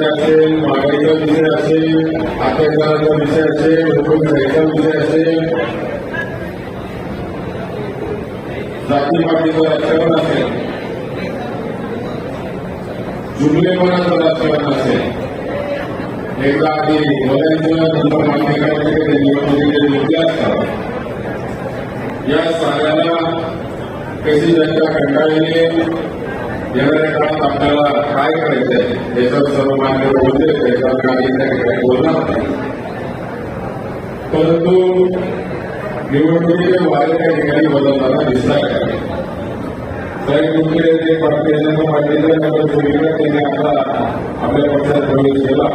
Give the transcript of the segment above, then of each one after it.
विषय असेल महागाईचा विषय असेल अत्याचाराचा विषय असेल हुकुमशाहीचा विषय असेल. जातीपातीचं राजकारण असेल जुमलेपणाचं राजकारण असेल. एकदा आधी बोलायचं नंतर मान्य करायचं निवडणुकीचे मुद्दे असतात. या सगळ्याला कशी जनता कंटाळली? येणाऱ्या काळात आपल्याला काय करायचंय? याच्यावर सर्व मान्य बोलते त्याच्यावर काही त्या ठिकाणी बोलणार नाही. परंतु निवडणुकीचे वारे त्या ठिकाणी बदलताना दिसत आहे काही तुमचे जे भारतीय जनता पार्टीचे नगरसेविका त्यांनी आता आपल्या पक्षात प्रवेश केला.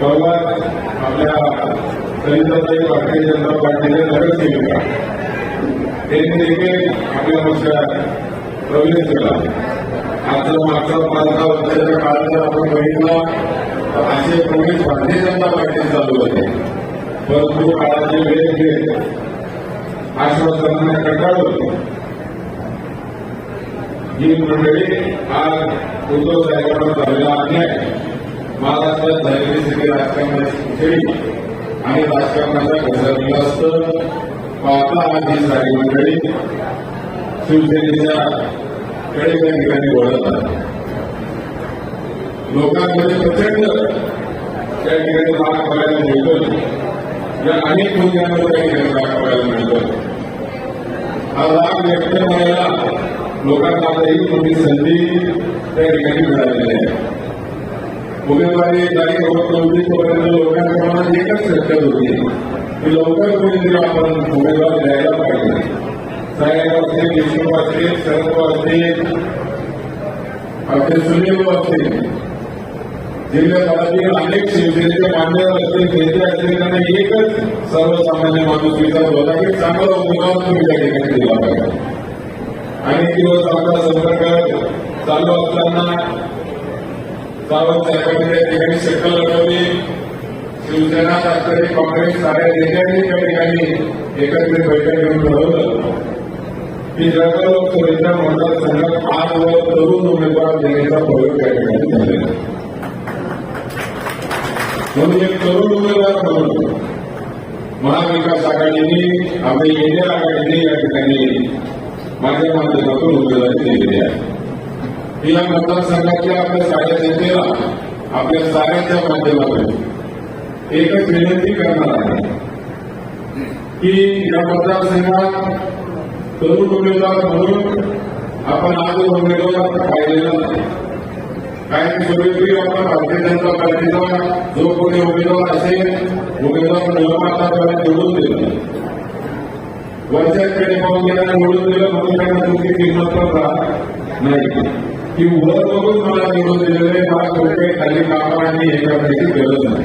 परवा आपल्या दलितांची भारतीय जनता पार्टीचे नगरसेविका त्यांनी देखील आपल्या पक्षात प्रवेश केला. आज मागचा पाच वर्षाच्या काळात आपण बघितला असे प्रवेश भारतीय जनता पार्टी चालू होते. परंतु काळाची वेळ घेत कंटाळ कंटाळलो ही मंडळी आज उद्धव साहेबांवर झालेला अन्याय महाराष्ट्रात झालेली सगळी राजकारणाची खेळी आणि राजकारणाचा असतं. पाहता आज ही सारी मंडळी शिवसेनेच्या कडे त्या ठिकाणी आहे लोकांमध्ये प्रचंड त्या ठिकाणी भाग पाहायला मिळतो. या अनेक मुद्द्यांवर त्या ठिकाणी राग बघायला मिळतो. हा राग व्यक्त व्हायला लोकांना आता एक मोठी संधी त्या ठिकाणी मिळालेली आहे. उमेदवारी जाहीर होत नव्हती तोपर्यंत लोकांच्या प्रमाणात एकच शक्यत होती की लवकर कोणीतरी आपण उमेदवार द्यायला पाहिजे. साहेब असतील देशमुख असतील शरद असतील आपले सुनील असतील जिल्ह्यातील अनेक शिवसेनेचे मान्यवर असतील त्यांचे असतील त्यांना एकच सर्वसामान्य माणूस विचार होता की चांगला उमेदवार तुम्ही त्या ठिकाणी दिला पाहिजे अनेक दिवस आपला संपर्क चालू असताना सावंत साहेबांनी त्या ठिकाणी शक्कल लढवली शिवसेना राष्ट्रवादी काँग्रेस साऱ्या नेत्यांनी त्या ठिकाणी एकत्रित बैठक घेऊन ठरवलं. की जळगाव लोकसभेच्या मतदारसंघात आजवर तरुण उमेदवार देण्याचा प्रयोग त्या ठिकाणी झालेला म्हणून एक तरुण उमेदवार म्हणून महाविकास आघाडीने आपल्या इंडिया आघाडीने या ठिकाणी माझ्या माध्यमातून उमेदवारी दिलेली आहे. या मतदारसंघातल्या आपल्या साऱ्या आपल्या साऱ्याच्या माध्यमातून एकच विनंती करणार आहे की या मतदारसंघात तरुण उमेदवार म्हणून आपण आज उमेदवार पाहिलेला नाही. काही पूर्वी आपण भारतीय जनता पार्टीचा जो कोणी उमेदवार असेल उमेदवार न आतापर्यंत निवडून दिलं. वरच्याकडे पाहून गेल्याने निवडून दिलं म्हणून त्यांना तुमची किंमत पण नाही. की वर बघून मला निवडून दिलेले मला कुठे खाली कामं आणि हे करण्याची गरज नाही.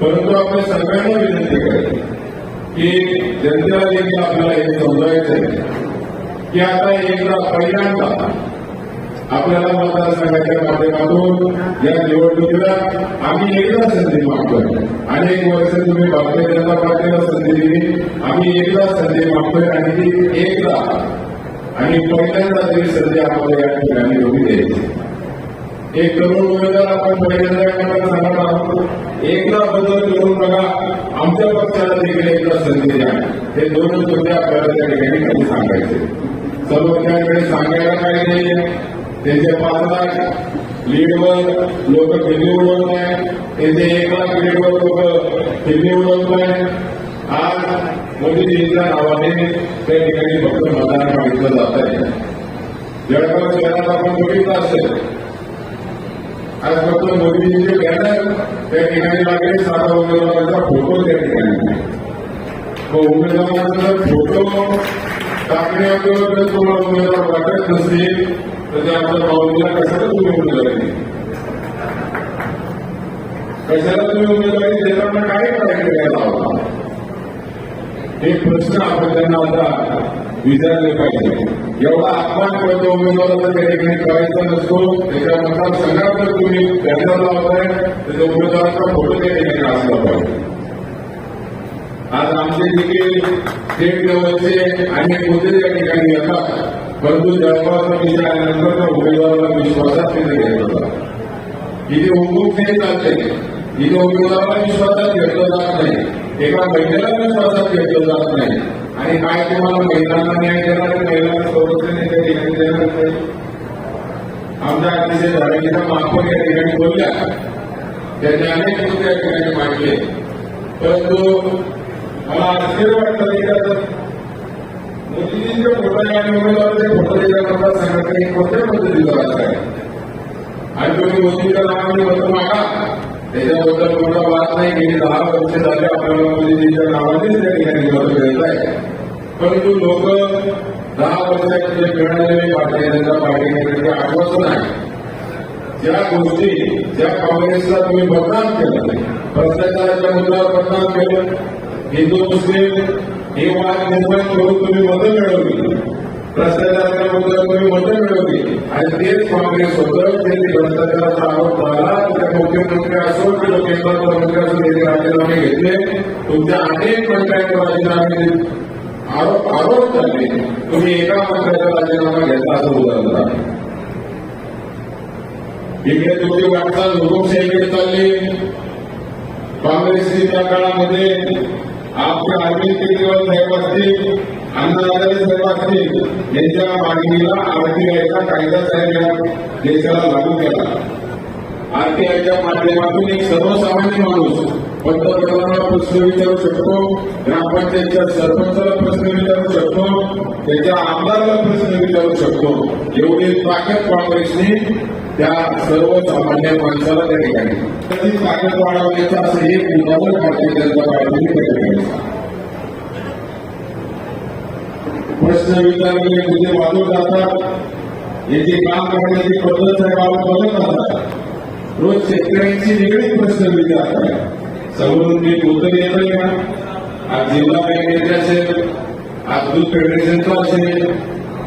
परंतु आपण सगळ्यांना विनंती करायची की जनतेला देखील आपल्याला हे समजायचं आहे की आता एकदा पहिल्यांदा आपल्याला मतदारसंघाच्या माध्यमातून या निवडणुकीला आम्ही एकदा संधी मागतोय. अनेक वर्ष तुम्ही भारतीय जनता पार्टीला संधी दिली. आम्ही एकदा संधी मागतोय आणि ती एकदा आणि पहिल्यांदा तरी संधी आपल्याला या ठिकाणी घेऊन द्यायची. एक तरुण उमेदवार आपण पहिल्यांदा या आहोत एकदा बदल करून बघा आमच्या पक्षाला देखील एकदा संधी द्या. हे दोन मुद्दे आपल्याला त्या ठिकाणी काही सांगायचे. सर्वज्ञांकडे सांगायला काही नाहीये त्यांचे पाच लाख लीडवर लोक किल्ली उडवत आहेत. त्यांचे एक लाख लीडवर लोक किल्ली उडवत आहेत. आज मोदीजींच्या नावाने त्या ठिकाणी फक्त मतदान मागितलं जात आहे जळगाव शहरात आपण बघितलं असेल आज फक्त मोदीजींचे बॅनर त्या ठिकाणी लागले साधा उमेदवाराचा फ़ोटो त्या ठिकाणी तो उमेदवाराचा फ़ोटो टाकण्यावर जर तुम्हाला उमेदवार वाटत नसेल तर ते आपल्या पाहुणीला कशाला तुम्ही उमेदवारी कशाला तुम्ही उमेदवारी देताना काय करायचं यायला हवा हे प्रश्न आपण त्यांना आता विचारले पाहिजे. एवढा अपमान करतो उमेदवाराचा त्या ठिकाणी करायचा नसतो. त्याच्या मतदारसंघात जर तुम्ही बॅनर लावताय तर त्या उमेदवाराचा फोटो त्या ठिकाणी असला पाहिजे. आज आमचे देखील स्टेट लेवलचे अनेक मुद्दे त्या ठिकाणी येतात परंतु जळगावचा विषय आल्यानंतर त्या उमेदवाराला विश्वासात तिथे घेतला होता. इथे हुकूक नाही चालते इथे उमेदवाराला विश्वासात घेतलं जात नाही. एका महिलेला विश्वासात घेतलं जात नाही. आणि काय तुम्हाला महिलांना न्याय देणार महिलांना संरक्षण आहे ठिकाणी देणार नाही आमदार अतिशय धरणीचा माफक या ठिकाणी बोलल्या त्यांनी अनेक मुद्दे या ठिकाणी मांडले. परंतु मला आश्चर्य वाटतं की त्याचं मोदीजींचे फोटो आणि उमेदवाराचे फोटो देण्याकरता सांगत नाही कोणत्या पद्धतीचा आहे? आणि तुम्ही मोदींच्या नावाने मत मागा त्याच्याबद्दल मोठा वाद नाही गेली दहा वर्ष झाले आपल्याला मोदीजींच्या नावानेच त्या ठिकाणी मत मिळत आहे परंतु लोक दहा वर्षाचे जे मिळालेले भारतीय जनता पार्टीने आश्वासन आहे ज्या गोष्टी ज्या काँग्रेसला तुम्ही बदनाम केलं भ्रष्टाचाराच्या मुद्द्यावर बदनाम केलं हिंदू मुस्लिम हे वाद निर्माण करून तुम्ही मदत मिळवली. भ्रष्टाचाराच्या तुम्ही मतं मिळवली आणि तेच काँग्रेस होतं त्यांनी भ्रष्टाचाराचा आरोप झाला त्या मुख्यमंत्री असो किंवा केंद्राचा मंत्री असो राजीनामे घेतले तुमच्या अनेक मंत्र्यांचे राजीनामे आरोप आरोप झाले तुम्ही एका मंत्र्याचा राजीनामा घेतला असं उदाहरण आहे इकडे तुमची वाटचाल हुकुमशाहीकडे चालली काँग्रेसने त्या काळामध्ये आपल्या अरविंद केजरीवाल साहेब असतील अण्णा हजारे साहेब असतील यांच्या मागणीला आरटीआयचा कायदा साहेब या देशाला लागू केला. आरटीआयच्या माध्यमातून एक सर्वसामान्य माणूस पंतप्रधानाला प्रश्न विचारू शकतो ग्रामपंचायतच्या सरपंचाला प्रश्न विचारू शकतो त्याच्या आमदाराला प्रश्न विचारू शकतो. एवढी ताकद काँग्रेसने त्या सर्वसामान्य माणसाला त्या ठिकाणी. कधीच ती ताकद वाढवण्याचं असं एक उदाहरण भारतीय जनता पार्टीने त्या ठिकाणी. प्रश्न विचारलेले मुद्दे वाजवत जातात. याची काम करण्याची पद्धत आहे बाब बदलत असतात रोज शेतकऱ्यांची वेगळी प्रश्न विचारतात. समोरून मी उत्तर येत आहे का आज जिल्हा बँकेचे असेल आज दूध फेडरेशनचा असेल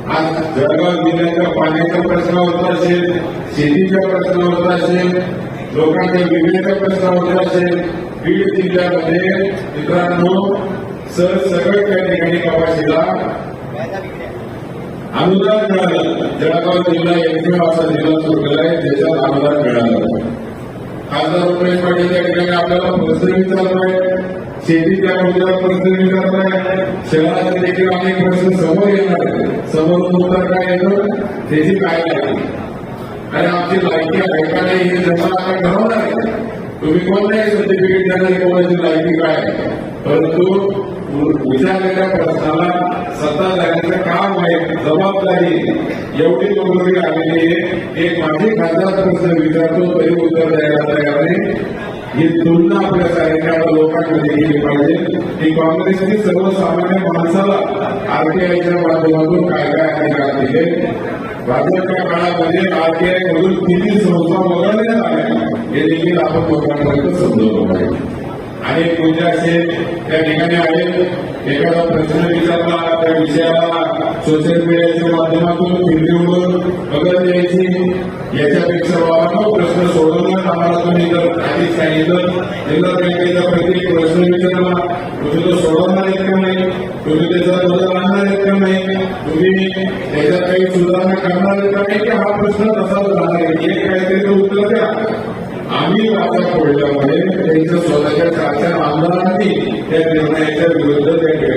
आज जळगाव जिल्ह्याच्या पाण्याच्या प्रश्नावरचा असेल शेतीच्या प्रश्नावरचा असेल लोकांच्या विम्याच्या प्रश्नावरचा असेल बीड जिल्ह्यामध्ये मित्रांनो सर सगळं त्या ठिकाणी कपाशीला अनुदान मिळालं. जळगाव जिल्हा एकमेव असा जिल्हा सुरू केलाय त्याच्यात अनुदान मिळालं. खासदार रुपये पाटील त्या ठिकाणी आपल्याला प्रश्न विचारतोय. शेतीच्या मुद्द्यावर प्रश्न विचारताय. शहराचे देखील अनेक प्रश्न समोर येणार आहेत. समोरून उत्तर काय येणार त्याची काय लागली आणि आमची लायकी आहे का नाही हे जनता आपण ठरवणार आहे. तुम्ही कोणत्याही सर्टिफिकेट देणार कोणाची लायकी काय परंतु विचारलेल्या प्रश्नाला सत्ताधाऱ्यांचं काम आहे जबाबदारी एवढी नोकरी आलेली आहे. एक माझे खासदार प्रश्न विचारतो तरी उत्तर द्यायला तयार नाही. ही तुलना आपल्या सारख्या लोकांमध्ये केली पाहिजे. की काँग्रेसने सर्वसामान्य माणसाला आरटीआयच्या माध्यमातून काय काय अधिकार दिले भाजपच्या काळामध्ये आरटीआय मधून किती संस्था वगळण्यात आल्या हे देखील आपण लोकांपर्यंत समजवलं पाहिजे. अनेक मुद्दे असे त्या ठिकाणी आहेत. एखादा प्रश्न विचारला त्या विषयाला सोशल मीडियाच्या माध्यमातून व्हिडिओवर बघत द्यायची याच्यापेक्षा बाबा तो प्रश्न सोडवण्यात आम्हाला तुम्ही जर आधीच सांगितलं जिल्हा बँकेचा प्रत्येक प्रश्न विचारला तो सोडवणार येत का नाही. वाचा त्यांच्या स्वतःच्या चार आमदारांनी त्या निर्णयाच्या विरुद्ध त्या